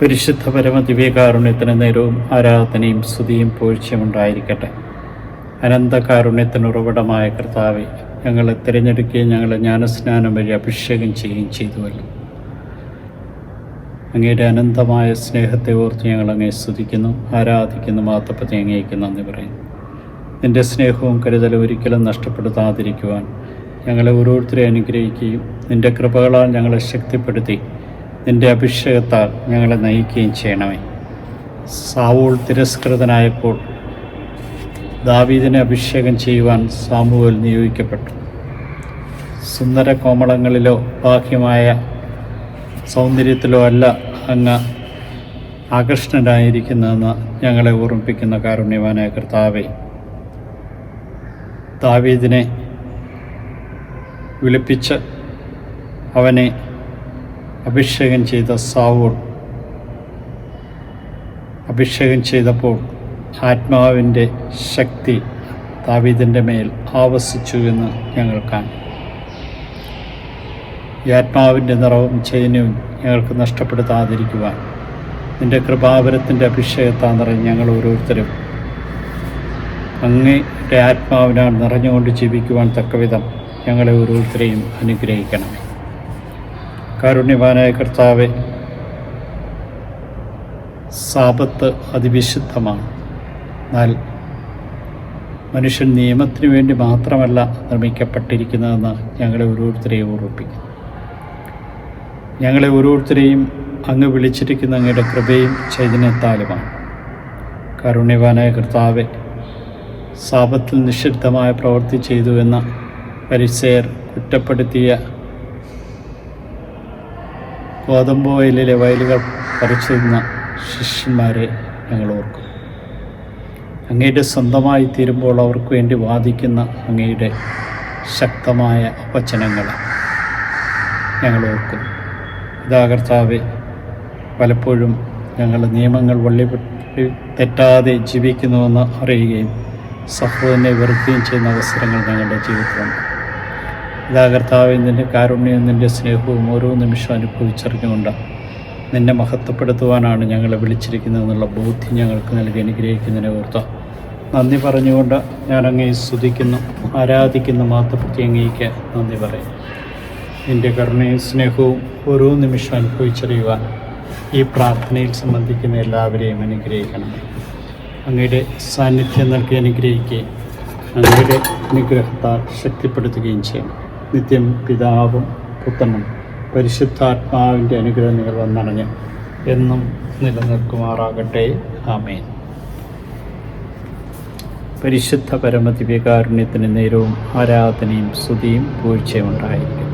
പരിശുദ്ധ പരമ ദിവ്യകാരുണ്യത്തിന് നേരവും ആരാധനയും സ്തുതിയും പൂഴ്ചയും ഉണ്ടായിരിക്കട്ടെ. അനന്തകാരുണ്യത്തിന് ഉറവിടമായ കർത്താവെ ഞങ്ങളെ തിരഞ്ഞെടുക്കുകയും ഞങ്ങളെ ജ്ഞാനസ്നാനം വഴി അഭിഷേകം ചെയ്യുകയും ചെയ്തുവല്ലോ. അങ്ങയുടെ അനന്തമായ സ്നേഹത്തെ ഓർത്ത് ഞങ്ങൾ അങ്ങേ സ്തുതിക്കുന്നു ആരാധിക്കുന്നു മാത്തപ്പത്തെ അങ്ങേക്ക് നന്ദി പറയുന്നു. നിന്റെ സ്നേഹവും കരുതലും ഒരിക്കലും നഷ്ടപ്പെടുത്താതിരിക്കുവാൻ ഞങ്ങളെ ഓരോരുത്തരെ അനുഗ്രഹിക്കുകയും നിന്റെ കൃപകളാൽ ഞങ്ങളെ ശക്തിപ്പെടുത്തി നിന്റെ അഭിഷേകത്താൽ ഞങ്ങളെ നയിക്കുകയും ചെയ്യണമേ. സാവൂൾ തിരസ്കൃതനായപ്പോൾ ദാവീദിനെ അഭിഷേകം ചെയ്യുവാൻ സാമുവൽ നിയോഗിക്കപ്പെട്ടു. സുന്ദര കോമളങ്ങളിലോ ബാഹ്യമായ സൗന്ദര്യത്തിലോ അല്ല അങ്ങ് ആകർഷണനായിരിക്കുന്നതെന്ന് ഞങ്ങളെ ഓർമ്മിപ്പിക്കുന്ന കാരുണ്യവാനായ കർത്താവെ. ദാവീദിനെ വിളിപ്പിച്ച് അവനെ അഭിഷേകം ചെയ്ത സാവുൾ. അഭിഷേകം ചെയ്തപ്പോൾ ആത്മാവിന്റെ ശക്തി താവീതിന്റെ മേൽ ആവസിച്ചു എന്ന് ഞങ്ങൾ കാണും. ഈ ആത്മാവിന്റെ നിറവും ചൈനയും ഞങ്ങൾക്ക് നഷ്ടപ്പെടുത്താതിരിക്കുവാൻ നിന്റെ കൃപാവരത്തിന്റെ അഭിഷേകത്താ നിറഞ്ഞ് ഞങ്ങൾ ഓരോരുത്തരും. അങ്ങയുടെ ആത്മാവിനാൽ നിറഞ്ഞുകൊണ്ട് ജീവിക്കുവാൻ തക്കവിധം ഞങ്ങളെ ഓരോരുത്തരെയും അനുഗ്രഹിക്കണമേ. കാരുണ്യവാനായ കർത്താവെ സാപത്ത് അതിവിശുദ്ധമാണ്. എന്നാൽ മനുഷ്യൻ നിയമത്തിന് വേണ്ടി മാത്രമല്ല നിർമ്മിക്കപ്പെട്ടിരിക്കുന്നതെന്ന് ഞങ്ങളെ ഓരോരുത്തരെയും ഓർമ്മിപ്പിക്കുന്നു. ഞങ്ങളെ ഓരോരുത്തരെയും അങ്ങ് വിളിച്ചിരിക്കുന്ന അങ്ങയുടെ കൃപയും ചൈതന്യത്താലുമാണ് കാരുണ്യവാനായ കർത്താവെ സാപത്തിൽ നിഷിദ്ധമായ പ്രവൃത്തി ചെയ്തു എന്ന പരിസയർ കുറ്റപ്പെടുത്തിയ ഗോതമ്പ് വയലിലെ വയലുകൾ പറിച്ചു നിന്ന ശിഷ്യന്മാരെ ഞങ്ങൾ ഓർക്കും. അങ്ങയുടെ സ്വന്തമായി തീരുമ്പോൾ അവർക്ക് വേണ്ടി വാദിക്കുന്ന അങ്ങയുടെ ശക്തമായ വചനങ്ങൾ ഞങ്ങൾ ഓർക്കും. ഇതാ കർത്താവെ പലപ്പോഴും ഞങ്ങൾ നിയമങ്ങൾ വള്ളി തെറ്റാതെ ജീവിക്കുന്നുവെന്ന് അറിയുകയും സഹോദരനെ വെറുക്കുകയും ചെയ്യുന്ന അവസരങ്ങൾ ഞങ്ങളുടെ ജീവിതത്തിലുണ്ട്. ഇതാ കർത്താവ് നിന്റെ കാരുണ്യവും നിന്റെ സ്നേഹവും ഓരോ നിമിഷവും അനുഭവിച്ചറിഞ്ഞുകൊണ്ട് നിന്നെ മഹത്വപ്പെടുത്തുവാനാണ് ഞങ്ങളെ വിളിച്ചിരിക്കുന്നത് എന്നുള്ള ബോധ്യം ഞങ്ങൾക്ക് നൽകി അനുഗ്രഹിക്കുന്നതിനെ ഓർത്ത്. നന്ദി പറഞ്ഞുകൊണ്ട് ഞാൻ അങ്ങേ സ്തുതിക്കുന്നു ആരാധിക്കുന്ന മാത്തപ്പറ്റി അങ്ങേക്ക് നന്ദി പറയും. നിന്റെ കരുണയും സ്നേഹവും ഓരോ നിമിഷം അനുഭവിച്ചറിയുവാൻ ഈ പ്രാർത്ഥനയിൽ സംബന്ധിക്കുന്ന എല്ലാവരെയും അനുഗ്രഹിക്കണം. അങ്ങയുടെ സാന്നിധ്യം നൽകി അനുഗ്രഹിക്കുകയും അങ്ങയുടെ അനുഗ്രഹത്താൽ ശക്തിപ്പെടുത്തുകയും ചെയ്യണം. നിത്യം പിതാവും പുത്രനും പരിശുദ്ധാത്മാവിന്റെ അനുഗ്രഹം നിങ്ങൾ വന്നണഞ്ഞ് എന്നും നിലനിൽക്കുമാറാകട്ടെ. ആമേൻ. പരിശുദ്ധ പരമദിവ്യകാരുണ്യത്തിന് നേരവും ആരാധനയും സ്തുതിയും പൂഴ്ചയും ഉണ്ടായിരിക്കും